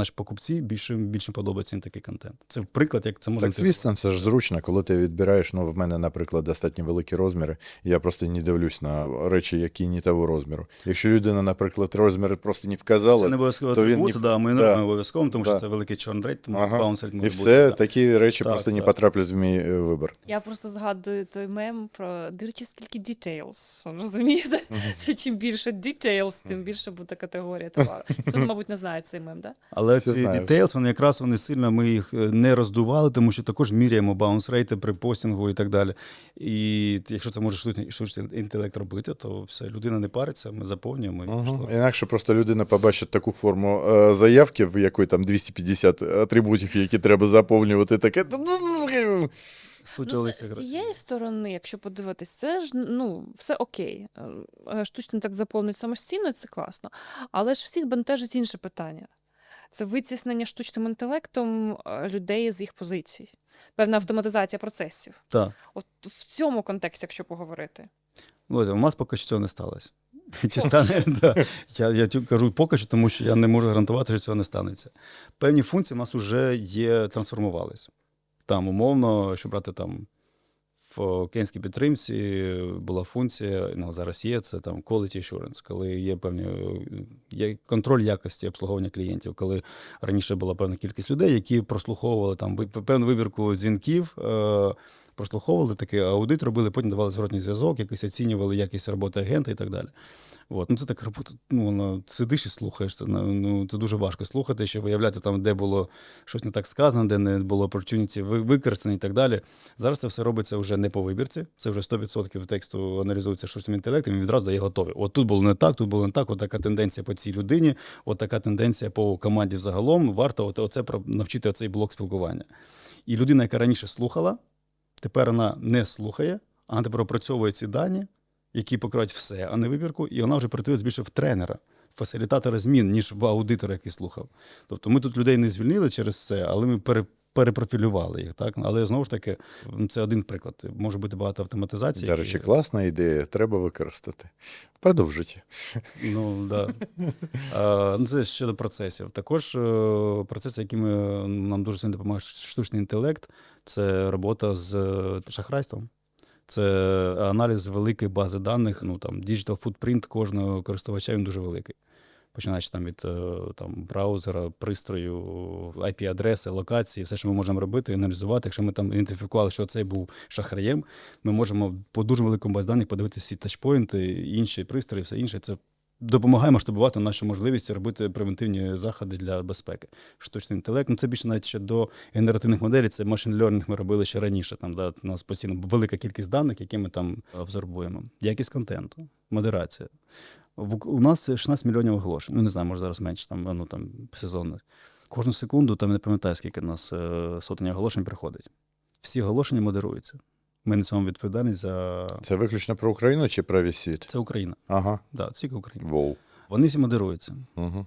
Наші покупці більше більше подобається їм такий контент. Це приклад, як це можна Так, звісно, це ж зручно, коли ти відбираєш. Ну, в мене, наприклад, достатньо великі розміри. і Я просто не дивлюсь на речі, які не того розміру. Якщо людина, наприклад, розміри просто не вказала, Це не обов'язково то він ні- да, ми не да. обов'язково, тому що це великий rate, тому Ага. bounce rate і все, бути. да. такі речі Так, просто не так. потраплять в мій е, вибір. Я просто згадую той мем про дивлячись скільки details, розумієте? Це чим більше details, тим більше буде категорія товару. Хто, мабуть, не знає цей мем, да? Але Всі ці details, вони якраз вони сильно ми їх е, не роздували, тому що також міряємо bounce рейти при постінгу і так далі. І якщо це може штучний, інтелект робити, то все, людина не париться, ми заповнюємо. і Угу. Інакше просто людина побачить таку форму е, заявки, в якої там 250 атрибутів, які треба заповнювати, таке. «Ну, Суть Ну, з, цієї сторони, якщо подивитись, це ж ну все окей. Е, Штучно так заповнить самостійно, це класно. Але ж всіх бентежить інше питання. Це витіснення штучним інтелектом е, людей з їх позицій, певна автоматизація процесів. Так. От в цьому контексті, якщо поговорити. Володя, у нас поки що цього не сталося. Чи стане, да. Я, я кажу поки що, тому що я не можу гарантувати, що цього не станеться. Певні функції в нас вже є, трансформувались. Там, умовно, що брати там в кенській підтримці була функція, ну, зараз є, це там quality assurance, коли є певні є контроль якості обслуговування клієнтів, коли раніше була певна кількість людей, які прослуховували там певну вибірку дзвінків, е, прослуховували такий аудит, робили, потім давали зворотній зв'язок, якось оцінювали якість роботи агента і так далі. От. Ну, це так робота. Ну, воно сидиш і слухаєш. Це, ну, це дуже важко слухати, що виявляти там, де було щось не так сказано, де не було opportunity ви- використані і так далі. Зараз це все робиться вже не по вибірці. Це вже 100% тексту аналізується штучним інтелектом, він відразу дає готовий. От тут було не так, тут було не так, от така тенденція по цій людині, от така тенденція по команді взагалом. Варто от, оце навчити оцей блок спілкування. І людина, яка раніше слухала, тепер вона не слухає, а вона тепер опрацьовує ці дані, які покривають все, а не вибірку, і вона вже перетворюється більше в тренера, фасилітатора змін, ніж в аудитора, який слухав. Тобто ми тут людей не звільнили через це, але ми пере, перепрофілювали їх. Так? Але знову ж таки, це один приклад. Може бути багато автоматизації. До які- речі, класна ідея, треба використати. Продовжуйте. Ну, да. а, ну, це щодо процесів. Також е, процеси, якими нам дуже сильно допомагає штучний інтелект, це робота з е, шахрайством. Це аналіз великої бази даних. Ну там digital footprint кожного користувача він дуже великий. Починаючи там від е, там, браузера, пристрою, IP-адреси, локації, все, що ми можемо робити, аналізувати. Якщо ми там ідентифікували, що цей був шахраєм, ми можемо по дуже великому базі даних подивитися всі тачпоінти, інші пристрої, все інше. Це допомагає масштабувати нашу можливість робити превентивні заходи для безпеки. Штучний інтелект, ну це більше навіть ще до генеративних моделей, це машин learning ми робили ще раніше. Там да, у нас постійно велика кількість даних, які ми там абсорбуємо. Якість контенту, модерація. В, у нас 16 мільйонів оголошень. Ну не знаю, може зараз менше там, ну там сезонно. Кожну секунду там не пам'ятаю, скільки в нас е, сотень оголошень приходить. Всі оголошення модеруються. Ми несемо відповідальність за Це виключно про Україну чи про весь світ? це Україна. Ага. Да, тільки Україна. Воу. Вони всі модеруються. Угу.